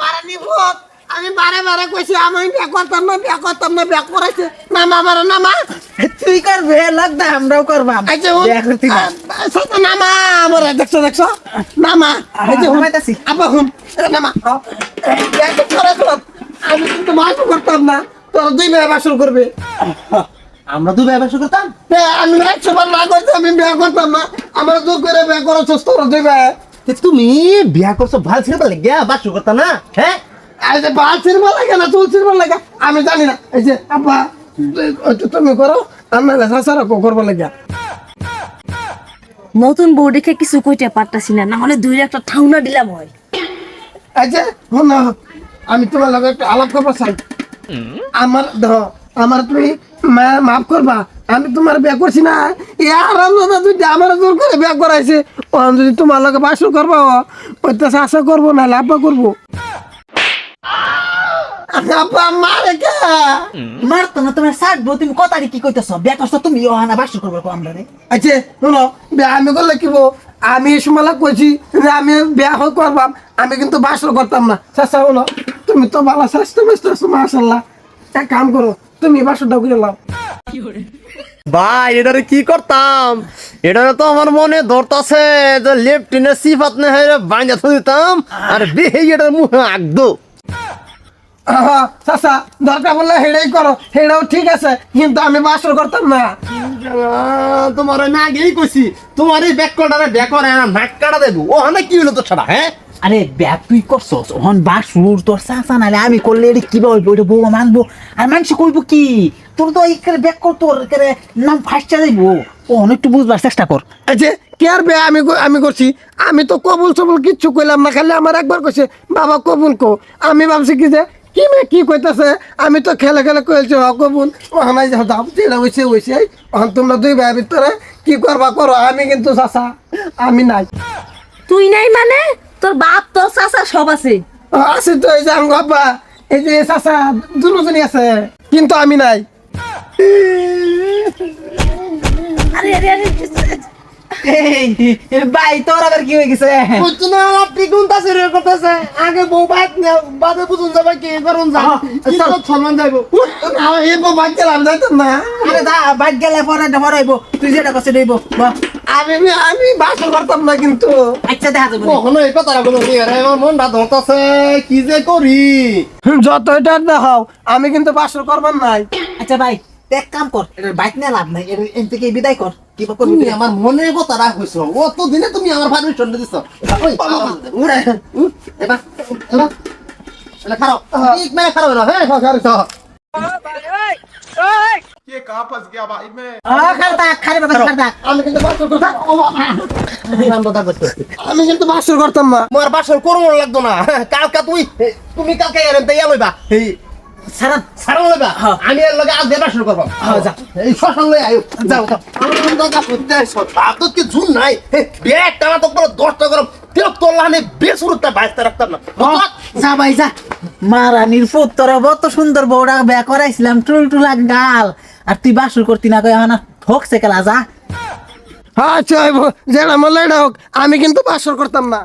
মারানি ভূত আমি বারে বারে কইছি আমি বিয়া করতাম না বিয়া করতাম না বিয়া করাইছে নামা। আমার নামা তুই করবে আমরাও বিয়া করতে না। আমার দেখছ দেখছ? এই যে বিয়া তো। আমি কিন্তু করতাম না। তোর দুই মেয়ে বাসন করবে। আমরা তো ব্যবসা করতাম? আমি একশো বার না করছি আমি বিয়া করতাম না। আমরা দূর করে বিয়া করেছ তোর দুই তে তুমি বিয়া করছ ভালো বাসু করতা না? হ্যাঁ এই যে বাল ছিড়বা লাগে না চুল ছিড়বা লাগে আমি জানি না। এই যে আব্বা তুমি করো নাহলে শাসারা করব লাগে নতুন বউ দেখে কিছু কইতে পারতাছি না না হলে দুই একটা ঠাউনা দিলাম হয়। এই যে শোনো আমি তোমার লগে একটু আলাপ করব চাই আমার ধর আমার তুমি মা- মাফ করবা আমি তোমার বিয়ে করছি না। ইয়ার দাদা তুই আমার জোর করে বিয়ে করাইছে। ও যদি তোমার লগে বাসর করব তো শাসা করব না আব্বা করব। আব্বা মারে কে? মারতো না তোমার সাজবো তুমি কথাটি কি কইতেছ? বিয়া করছ তুমি ওহানা বাসু করবে আমরা রে। আচ্ছা শোনো বিয়া আমি করলে কি বো? আমি সুমালা কইছি যে আমি বিয়া হয়ে করবাম আমি কিন্তু বাসর করতাম না। শোনো তুমি তো ভালো স্বাস্থ্য মাসাল্লাহ এক কাম করো তুমি বাসরটা করে লাও। ভাই এটারে কি করতাম? এটারে তো আমার মনে ধরতাছে যে লেফটিনে সিফাত না হয়ে বাইন্দা থই দিতাম আর বেহে এটার মুখে আগদো আহা, চাচা দরকার বললে হেড়েই করো হেড়েও ঠিক আছে কিন্তু আমি বাসর করতাম না। তোমার আমি আগেই কইছি তোমার এই ব্যাক কটারে ব্যাক করে না নাক কাটা দেবো। ও হানে কি হলো তো ছাড়া হ্যাঁ? আরে ব্যাগ তুই করছস? ওহন বাসুর তোর চাচা নালে আমি করলে এটা কি বলব ওইটা বউ মানবো? আর মানুষ কইবো কি? তোর তো এখানে ব্যাগ কর তোর এখানে নাম ফাঁসটা যাইবো। ওহন একটু বুঝবার চেষ্টা কর। আচ্ছা কে আর বিয়া আমি আমি করছি? আমি তো কবুল সবুল কিচ্ছু কইলাম না খালি আমার একবার কইছে বাবা কবুল কো আমি ভাবছি কি যে কি মে কি কইতাছে? আমি তো খেলে খেলে কইছি হ কবুল। ওখানে যাও দাও যেটা হইছে হইছে। ওখান তোমরা দুই ভাইয়ের ভিতরে কি করবা করো? আমি কিন্তু চাচা আমি নাই। তুই নাই মানে? সব আছে। আছে তো এই যে আঙ্গ আব্বা এই যে চাচা দুজনই আছে কিন্তু আমি নাই। আরে আরে আরে এই ভাই তোর আবার কি হয়ে গেছে? বুঝছ না আপনি কোন তাসে করতেছে? আগে বউ বাদ না বাদে বুঝুন যাবে কি করুন যা কিন্তু সম্মান যাইবো। এই বাদ গেলাম যাইতাম না। আরে দা বাইক গেলে পরে পরাইবো তুই যেটা করছে দেবো আমি আমি বাসা করতাম না কিন্তু। আচ্ছা দেখা যাবে। কখনো এই কথাটা বলো কি আরে আমার মনটা ধরতাছে কি যে করি? যত এটা দেখাও আমি কিন্তু বাসর করবার নাই। আচ্ছা ভাই এক কাম কর বাইক নিয়ে লাভ নাই এন থেকে বিদায় কর কি করবি আমার মনে কথা রাখছো অত দিনে তুমি আমার পারমিশন দিছ। ওই উড়ে এবার এবার। এলা খারাপ। ঠিক মানে খারাপ না হ্যাঁ খারাপ ये कहाँ फंस गया भाई मैं ও খার থাক খারে বাবা খার থাক আমি কিন্তু বাসর করতাম ও বাবা। নাম কথা করতে আমি কিন্তু বাসর করতাম না মোর বাসর করবো লাগতো না কালকা তুই তুমি কালকে এরেন তাই লইবা এই সারান সারা লইবা আমি এর লগে আজ দিয়ে বাসর করবো যা। এই শ্মশান লই আয়ো যাও যাও আমার কিন্তু কথা করতে আইছো তার তো কি জুন নাই ব্যাগ টানা তো পুরো দশটা গরম তেল তোলা নেই বেসুরটা বাইশটা রাখতাম না যা ভাই যা মারানির পুত্তর কত সুন্দর বউটা বিয়া করাইছিলাম টুল টুলা গাল আর তুই বাসুর করতি না কই আমার ঠকছে কেলা যা। আচ্ছা যেটা মলাই হোক আমি কিন্তু বাসর করতাম না।